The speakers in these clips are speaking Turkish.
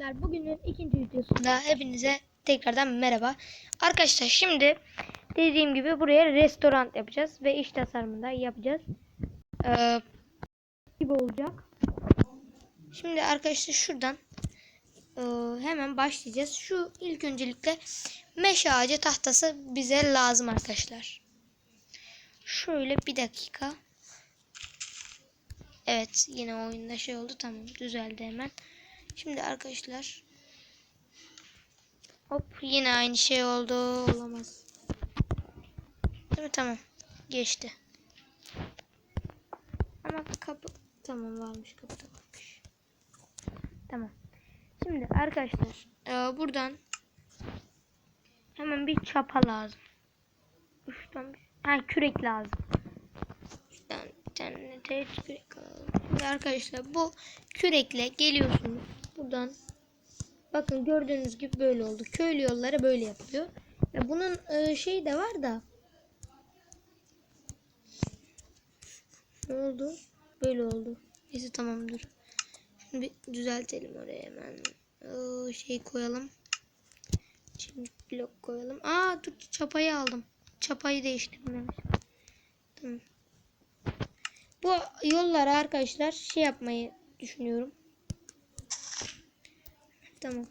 arkadaşlar bugünün ikinci videosunda hepinize tekrardan merhaba. Arkadaşlar şimdi dediğim gibi buraya restoran yapacağız ve iş tasarımında yapacağız. Ee, gibi olacak. Şimdi arkadaşlar şuradan e, hemen başlayacağız. Şu ilk öncelikle meşe ağacı tahtası bize lazım arkadaşlar. Şöyle bir dakika. Evet yine oyunda şey oldu tamam düzeldi hemen. Şimdi arkadaşlar hop yine aynı şey oldu olamaz. Değil mi? Tamam geçti. Ama kapı tamam varmış kapıda varmış. Tamam. Şimdi arkadaşlar e, buradan hemen bir çapa lazım. Şuradan bir, ha, kürek lazım. Şuradan bir tane de kürek alalım. Şimdi arkadaşlar bu kürekle geliyorsunuz. Buradan bakın gördüğünüz gibi böyle oldu. Köylü yolları böyle yapılıyor. Ya bunun e, şeyi de var da ne oldu? Böyle oldu. Neyse tamamdır. Şimdi bir düzeltelim oraya hemen. Ee, şey koyalım. Şimdi blok koyalım. Aa dur çapayı aldım. Çapayı değiştirmemiş. Tamam. Bu yollara arkadaşlar şey yapmayı düşünüyorum. Tamam.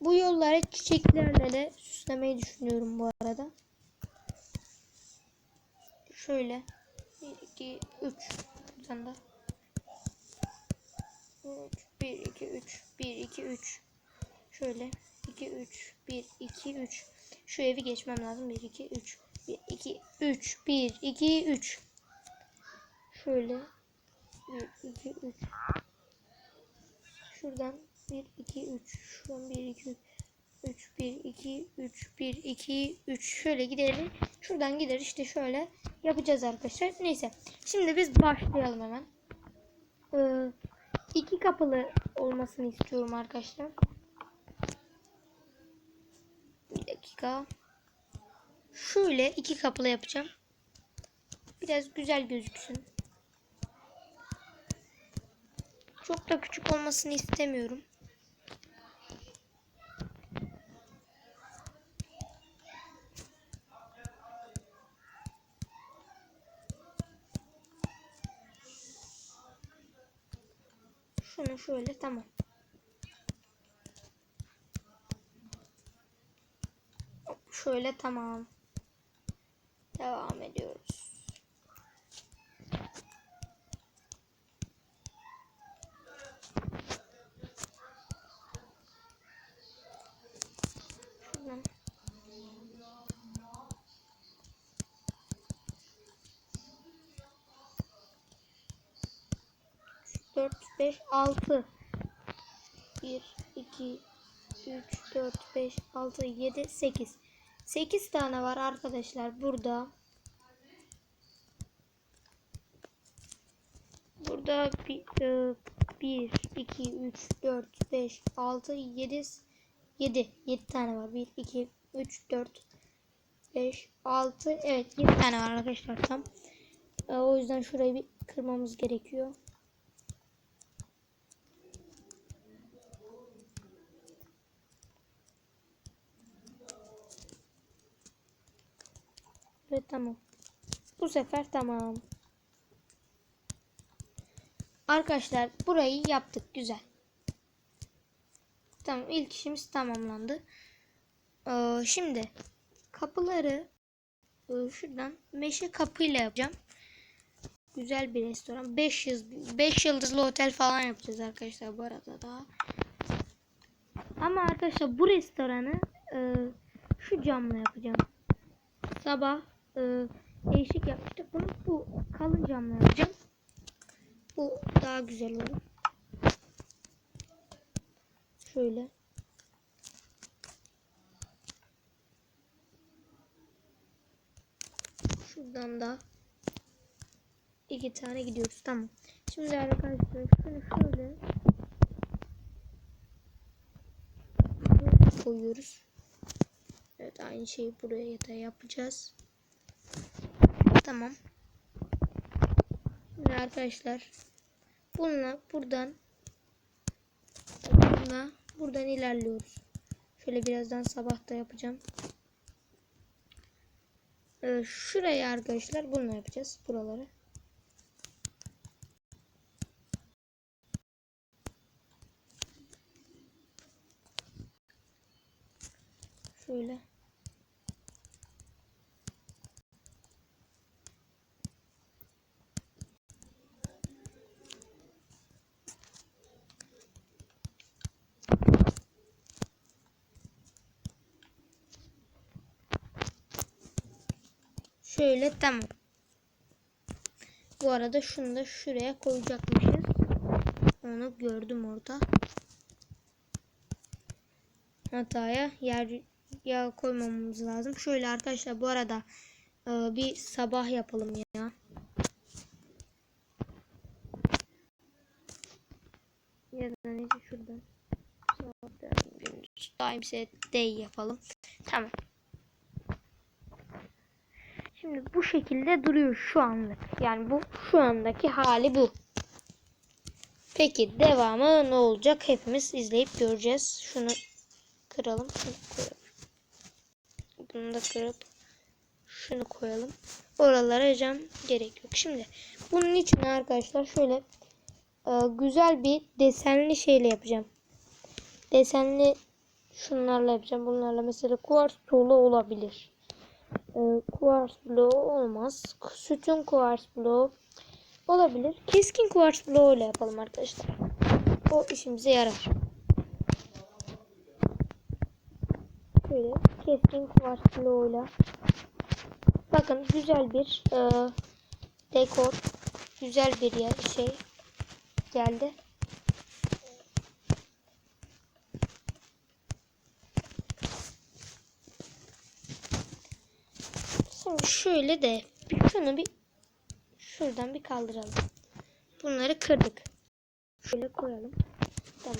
Bu yolları çiçeklerle de süslemeyi düşünüyorum bu arada. Şöyle. 1, 2, 3. Buradan da. 1, 2, 3. 1, 2, 3. Şöyle. 2, 3. 1, 2, 3. Şu evi geçmem lazım. 1, 2, 3. 1, 2, 3. 1, 2, 3. Şöyle. 1, 2, 3. Şuradan 1, 2, 3. Şuradan 1, 2, 3. 1, 2, 3. 1, 2, 3. Şöyle gidelim. Şuradan gider işte şöyle yapacağız arkadaşlar. Neyse. Şimdi biz başlayalım hemen. Ee, iki kapılı olmasını istiyorum arkadaşlar. Bir dakika. Şöyle iki kapılı yapacağım. Biraz güzel gözüksün. Çok da küçük olmasını istemiyorum. Şunu şöyle tamam. Şöyle tamam. Devam ediyoruz. 5, 6. 1, 2, 3, 4, 5, 6, 7, 8. 8 tane var arkadaşlar burada. Burada 1, 2, 3, 4, 5, 6, 7, 7. 7 tane var. 1, 2, 3, 4, 5, 6. Evet 7 tane var arkadaşlar tam. E, o yüzden şurayı bir kırmamız gerekiyor. Evet tamam. Bu sefer tamam. Arkadaşlar burayı yaptık güzel. Tamam ilk işimiz tamamlandı. Ee, şimdi kapıları e, şuradan meşe kapıyla yapacağım. Güzel bir restoran. 5 yıldız 5 yıldızlı otel falan yapacağız arkadaşlar bu arada da. Ama arkadaşlar bu restoranı e, şu camla yapacağım. Sabah e, değişik yapmıştık. Bunu bu kalın camla yapacağım. Bu daha güzel olur. Şöyle. Şuradan da iki tane gidiyoruz. Tamam. Şimdi arkadaşlar şunu şöyle koyuyoruz. Evet aynı şeyi buraya da yapacağız. Tamam. Şimdi arkadaşlar bununla buradan bununla buradan ilerliyoruz. Şöyle birazdan sabah da yapacağım. Ee, şuraya arkadaşlar bunu yapacağız. Buraları. Şöyle. Şöyle tamam. Bu arada şunu da şuraya koyacakmışız. Onu gördüm orada. Hataya yer yağ koymamamız lazım. Şöyle arkadaşlar bu arada e, bir sabah yapalım ya. Ya da neyse şuradan. Time set day yapalım. Tamam. Şimdi bu şekilde duruyor şu anlık. Yani bu şu andaki hali bu. Peki devamı ne olacak? Hepimiz izleyip göreceğiz. Şunu kıralım. Şunu koyalım. Bunu da kırıp şunu koyalım. Oralara cam gerek yok. Şimdi bunun için arkadaşlar şöyle e, güzel bir desenli şeyle yapacağım. Desenli şunlarla yapacağım. Bunlarla mesela kuvars tuğla olabilir. E, kuvars bloğu olmaz. Sütun kuvars bloğu olabilir. Keskin kuvars bloğu ile yapalım arkadaşlar. O işimize yarar. Şöyle keskin kuvars bloğuyla bakın güzel bir e, dekor güzel bir yer şey geldi. Şimdi şöyle de şunu bir şuradan bir kaldıralım. Bunları kırdık. Şöyle koyalım. Tamam.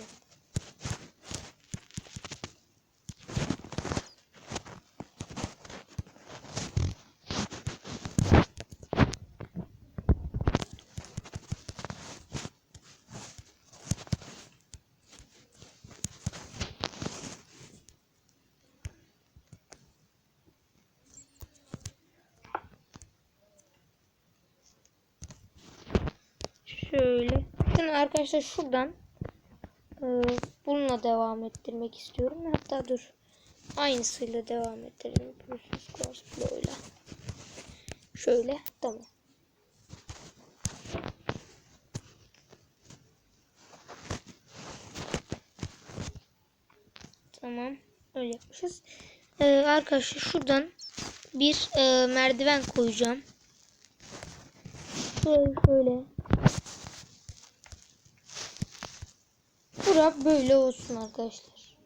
Şöyle. Şimdi arkadaşlar şuradan e, bununla devam ettirmek istiyorum. Hatta dur. Aynısıyla devam ettirelim. Kuvars bloğuyla. Şöyle. Tamam. Tamam. Öyle yapmışız. Ee, arkadaşlar şuradan bir e, merdiven koyacağım. Şöyle şöyle. Bura böyle olsun arkadaşlar.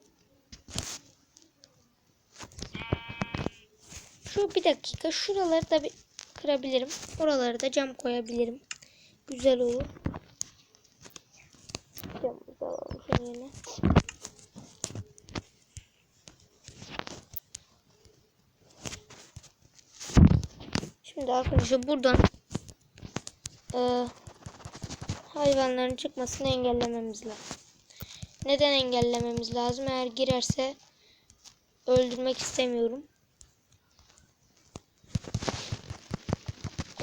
Şu bir dakika. Şuraları da bir kırabilirim. Oraları da cam koyabilirim. Güzel olur. Camımızı alalım şunun yerine. Şimdi arkadaşlar buradan e, hayvanların çıkmasını engellememiz lazım. Neden engellememiz lazım? Eğer girerse öldürmek istemiyorum.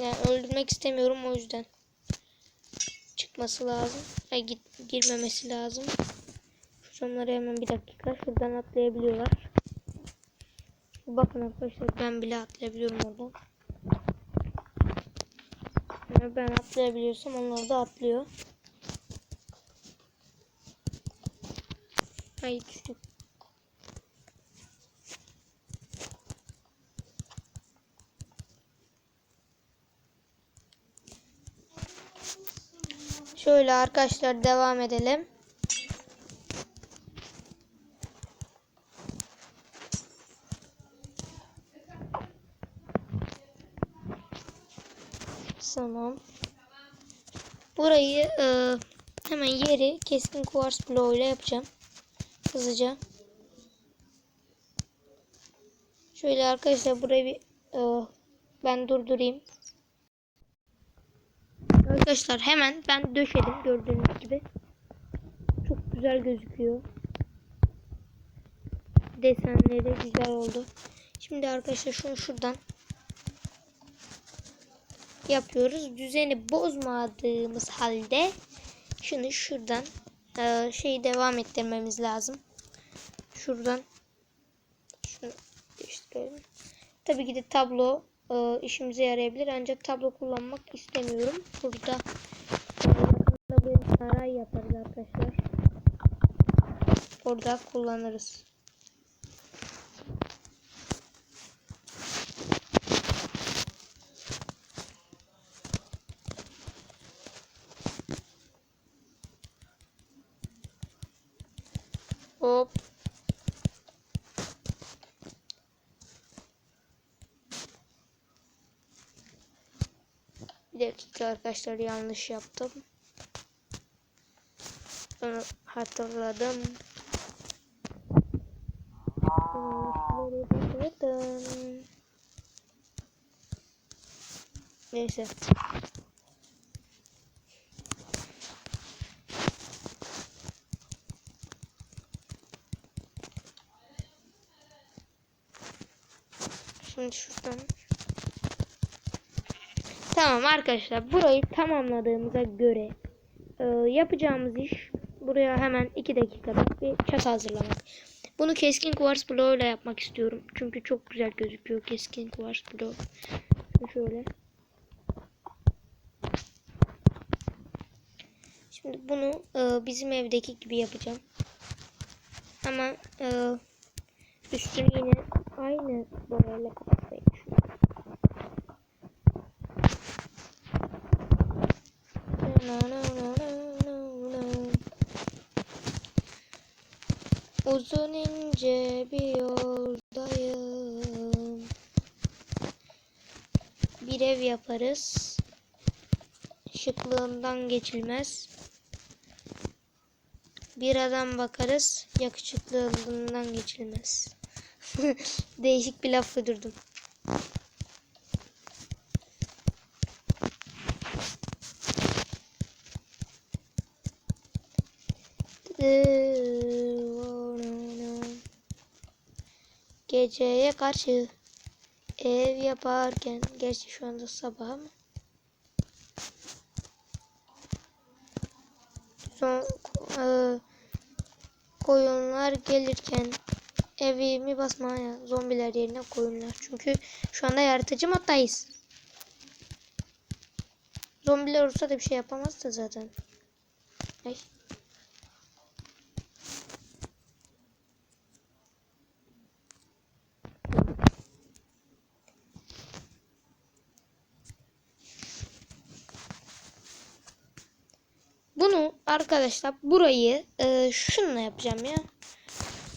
Yani öldürmek istemiyorum o yüzden. Çıkması lazım. Ay git girmemesi lazım. Şu camları hemen bir dakika. Şuradan atlayabiliyorlar. Bakın arkadaşlar ben bile atlayabiliyorum oradan. Yani ben atlayabiliyorsam onlar da atlıyor. Ay düştüm. Şöyle arkadaşlar devam edelim. Tamam. Burayı e, hemen yeri keskin kuvars bloğuyla yapacağım. Hızlıca. Şöyle arkadaşlar burayı bir e, ben durdurayım. Arkadaşlar hemen ben döşedim gördüğünüz gibi. Çok güzel gözüküyor. desenleri güzel oldu. Şimdi arkadaşlar şunu şuradan yapıyoruz. Düzeni bozmadığımız halde şunu şuradan e, şeyi devam ettirmemiz lazım. Şuradan şunu değiştirelim. Tabii ki de tablo e, işimize yarayabilir ancak tablo kullanmak istemiyorum. Burada e, bir saray yaparız arkadaşlar. Orada kullanırız. Hop. Bir dakika arkadaşlar yanlış yaptım. Hatırladım. Neyse. Şimdi şuradan. Tamam arkadaşlar burayı tamamladığımıza göre e, yapacağımız iş buraya hemen 2 dakikada bir çatı hazırlamak. Bunu keskin kuvars bloğuyla yapmak istiyorum. Çünkü çok güzel gözüküyor keskin kuvars bloğu. Şöyle. Şimdi bunu e, bizim evdeki gibi yapacağım. Ama e, üstünü yine aynı boyayla kapatmayı Uzun ince bir yoldayım. Bir ev yaparız. Şıklığından geçilmez. Bir adam bakarız. Yakışıklılığından geçilmez. Değişik bir laf uydurdum. Geceye karşı ev yaparken gerçi şu anda sabah ama son e, koyunlar gelirken evimi basmaya zombiler yerine koyunlar. Çünkü şu anda yaratıcı moddayız. Zombiler olsa da bir şey yapamaz da zaten. Ay. Bunu arkadaşlar burayı e, şununla yapacağım ya.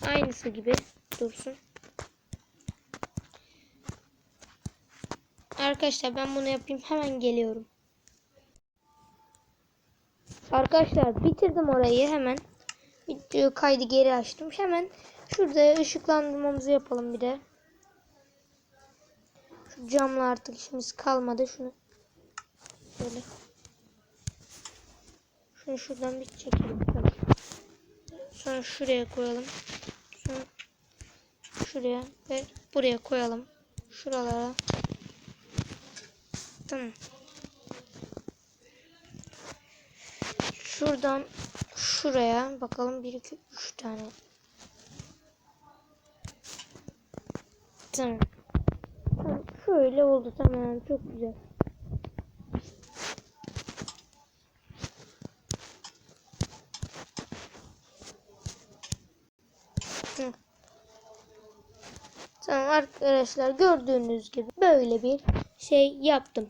Aynısı gibi dursun. Arkadaşlar ben bunu yapayım hemen geliyorum. Arkadaşlar bitirdim orayı hemen. Video kaydı geri açtım. Hemen şurada ışıklandırmamızı yapalım bir de. Şu camla artık işimiz kalmadı. Şunu böyle. Şunu şuradan bir çekelim. Sonra şuraya koyalım. Sonra şuraya ve buraya koyalım. Şuralara. Tamam. Şuradan şuraya bakalım 1 2 3 tane. Tamam. Tamam. Şöyle oldu tamam çok güzel. Hı. Tamam arkadaşlar gördüğünüz gibi böyle bir şey yaptım.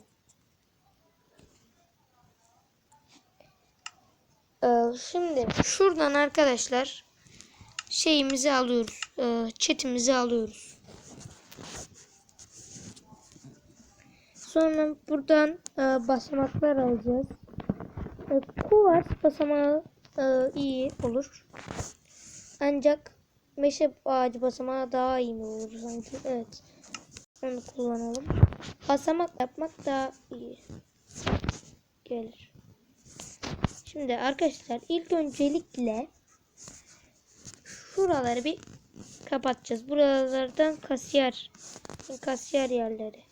Ee, şimdi şuradan arkadaşlar şeyimizi alıyoruz. Chatimizi alıyoruz. Sonra buradan e, basamaklar alacağız. E, kuvars basamağı e, iyi olur. Ancak meşe ağacı basamağı daha iyi mi olur sanki? Evet. Onu kullanalım. Basamak yapmak daha iyi gelir. Şimdi arkadaşlar ilk öncelikle şuraları bir kapatacağız. Buralardan kasiyer kasiyer yerleri.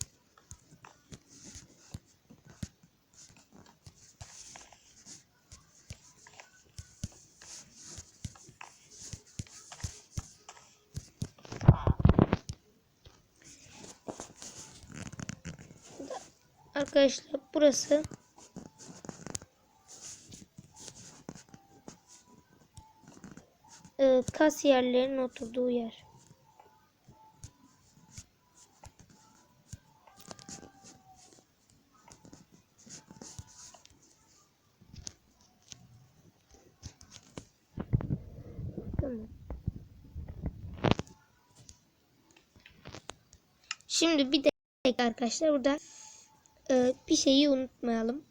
Arkadaşlar burası e, kasiyerlerin oturduğu yer. Şimdi bir de arkadaşlar burada bir şeyi unutmayalım.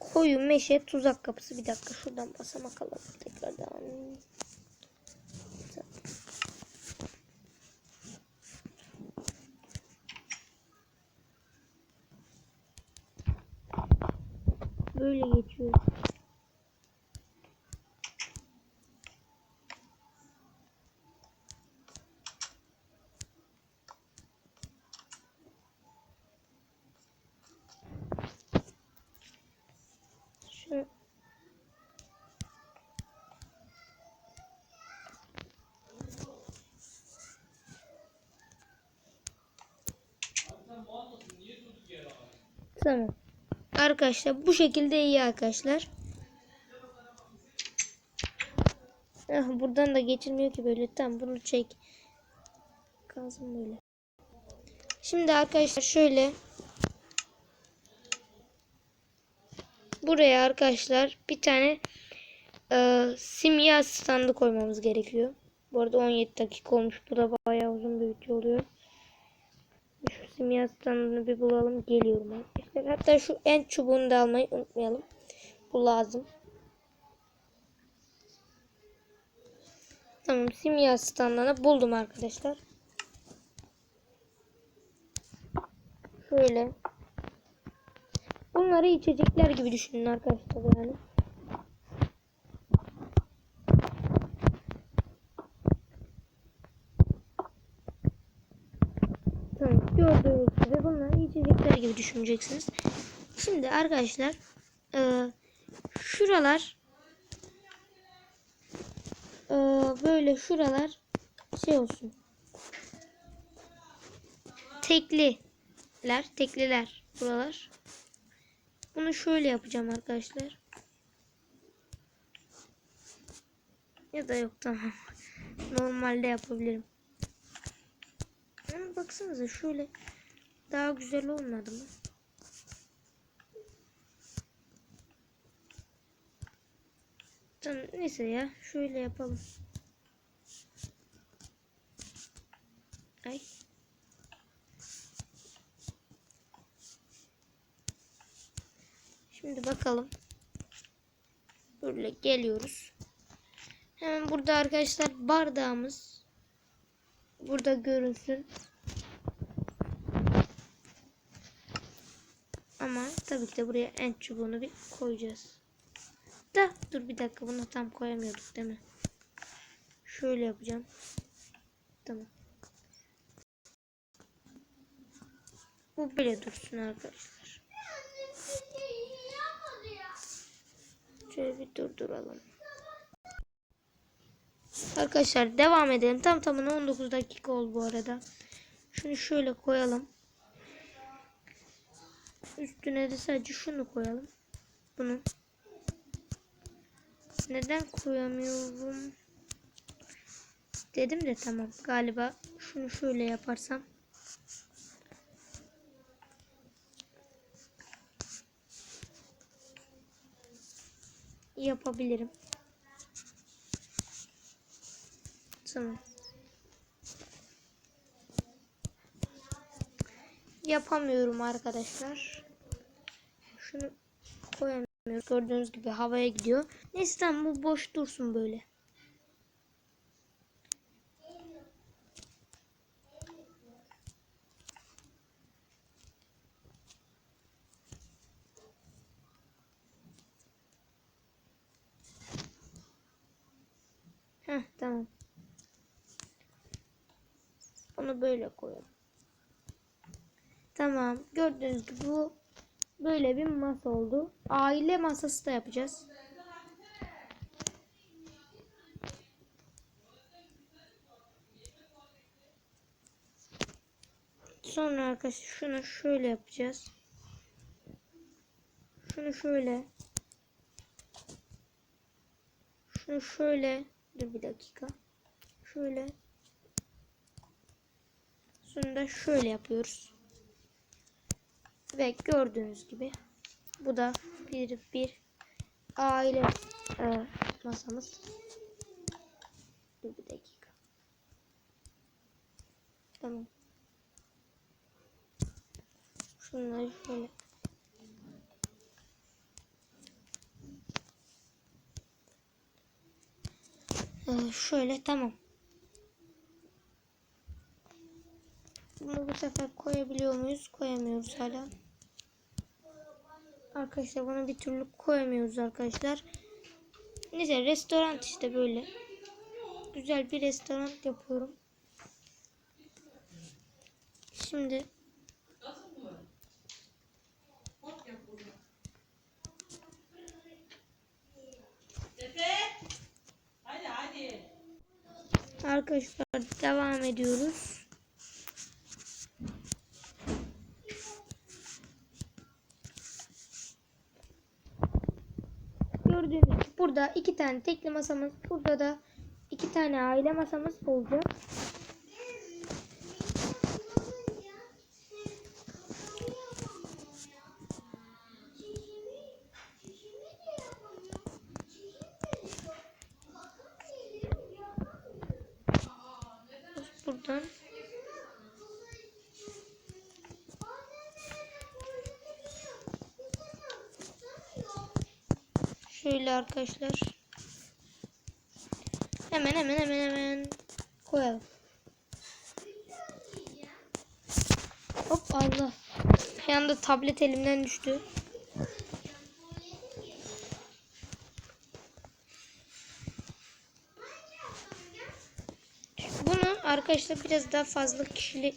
Koyu meşe tuzak kapısı. Bir dakika şuradan basamak alalım tekrardan. Böyle geçiyor. Şu Tamam. Arkadaşlar bu şekilde iyi arkadaşlar. Ah, buradan da geçilmiyor ki böyle. Tamam bunu çek. Kalsın böyle. Şimdi arkadaşlar şöyle buraya arkadaşlar bir tane e, simya standı koymamız gerekiyor. Bu arada 17 dakika olmuş. Bu da bayağı uzun bir video oluyor. Şu simya standını bir bulalım. Geliyorum arkadaşlar. Hatta şu en çubuğunu da almayı unutmayalım. Bu lazım. Tamam simya standını buldum arkadaşlar. Şöyle. Bunları içecekler gibi düşünün arkadaşlar yani. Tamam gördüğünüz gibi bunları içecekler gibi düşüneceksiniz. Şimdi arkadaşlar e, şuralar e, böyle şuralar şey olsun. Tekliler, tekliler buralar. Bunu şöyle yapacağım arkadaşlar. Ya da yok tamam. Normalde yapabilirim. Ama baksanıza şöyle daha güzel olmadı mı? Tamam neyse ya şöyle yapalım. Ay. Şimdi bakalım. Böyle geliyoruz. Hemen burada arkadaşlar bardağımız burada görünsün. Ama tabii ki de buraya en çubuğunu bir koyacağız. Da dur bir dakika bunu tam koyamıyorduk değil mi? Şöyle yapacağım. Tamam. Bu böyle dursun arkadaşlar. Şöyle bir durduralım. Arkadaşlar devam edelim. Tam tamına 19 dakika oldu bu arada. Şunu şöyle koyalım. Üstüne de sadece şunu koyalım. Bunu. Neden koyamıyorum? Dedim de tamam. Galiba şunu şöyle yaparsam. Yapabilirim. Tamam. Yapamıyorum arkadaşlar. Şunu koyamıyorum. Gördüğünüz gibi havaya gidiyor. Neyse tamam bu boş dursun böyle. Heh tamam. Onu böyle koyalım. Tamam. Gördüğünüz gibi bu böyle bir masa oldu. Aile masası da yapacağız. Sonra arkadaşlar şunu şöyle yapacağız. Şunu şöyle. Şunu şöyle. Dur bir dakika. Şöyle. Sonra da şöyle yapıyoruz. Ve gördüğünüz gibi bu da bir bir aile e, masamız. Dur bir dakika. Tamam. Şunları şöyle. Ee, şöyle tamam. Bunu bu sefer koyabiliyor muyuz? Koyamıyoruz hala. Arkadaşlar bunu bir türlü koyamıyoruz arkadaşlar. Neyse restoran işte böyle. Güzel bir restoran yapıyorum. Şimdi arkadaşlar devam ediyoruz. Gördüğünüz gibi burada iki tane tekli masamız, burada da iki tane aile masamız olacak. Buradan şöyle arkadaşlar. Hemen hemen hemen hemen koyalım. Hop Allah. Bir anda tablet elimden düştü. Bunu arkadaşlar biraz daha fazla kişili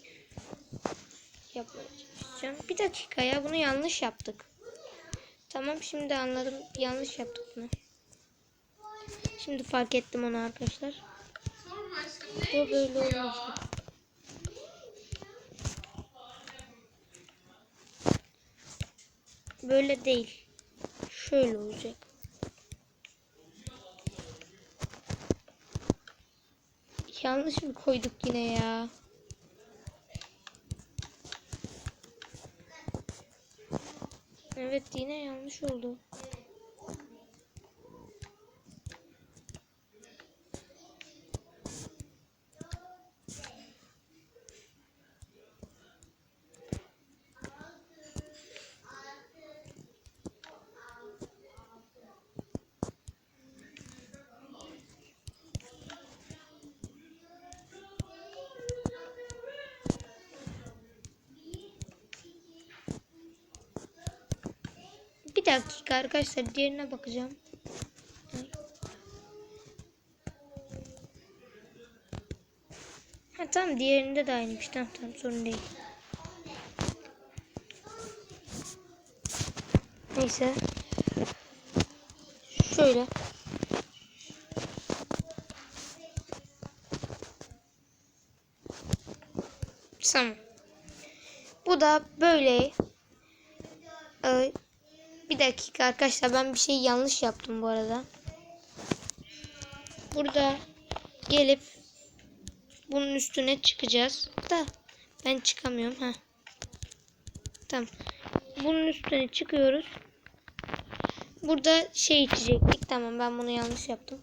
yapmaya çalışacağım. Bir dakika ya bunu yanlış yaptık. Tamam şimdi anladım. Yanlış yaptık bunu. Şimdi fark ettim onu arkadaşlar. Bu böyle olmaz. Böyle değil. Şöyle olacak. Yanlış mı koyduk yine ya? Evet yine yanlış oldu. Bir dakika arkadaşlar diğerine bakacağım. Ha tamam diğerinde de aynıymış. Tamam tamam sorun değil. Neyse. Şöyle. Tamam. Bu da böyle. Ee, bir dakika arkadaşlar ben bir şey yanlış yaptım bu arada. Burada gelip bunun üstüne çıkacağız. Da ben çıkamıyorum ha. Tamam. Bunun üstüne çıkıyoruz. Burada şey içecektik. Tamam ben bunu yanlış yaptım.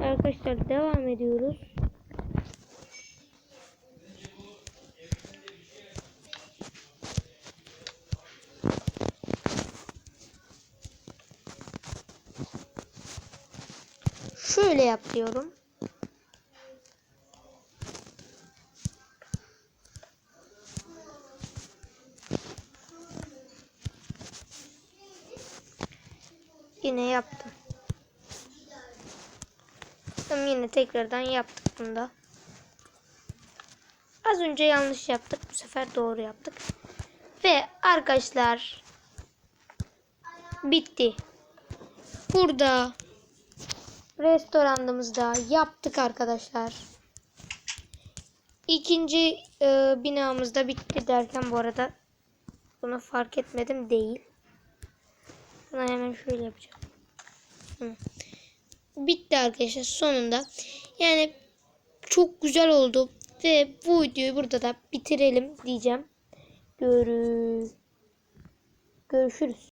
Arkadaşlar devam ediyoruz. Şöyle yapıyorum. Yine yaptım. Tamam yine tekrardan yaptık bunu da. Az önce yanlış yaptık. Bu sefer doğru yaptık. Ve arkadaşlar bitti. Burada restoranımızda yaptık arkadaşlar. İkinci e, binamızda bitti derken bu arada bunu fark etmedim değil. Bunu hemen şöyle yapacağım. Hı. Bitti arkadaşlar sonunda. Yani çok güzel oldu. Ve bu videoyu burada da bitirelim diyeceğim. Görü Görüşürüz.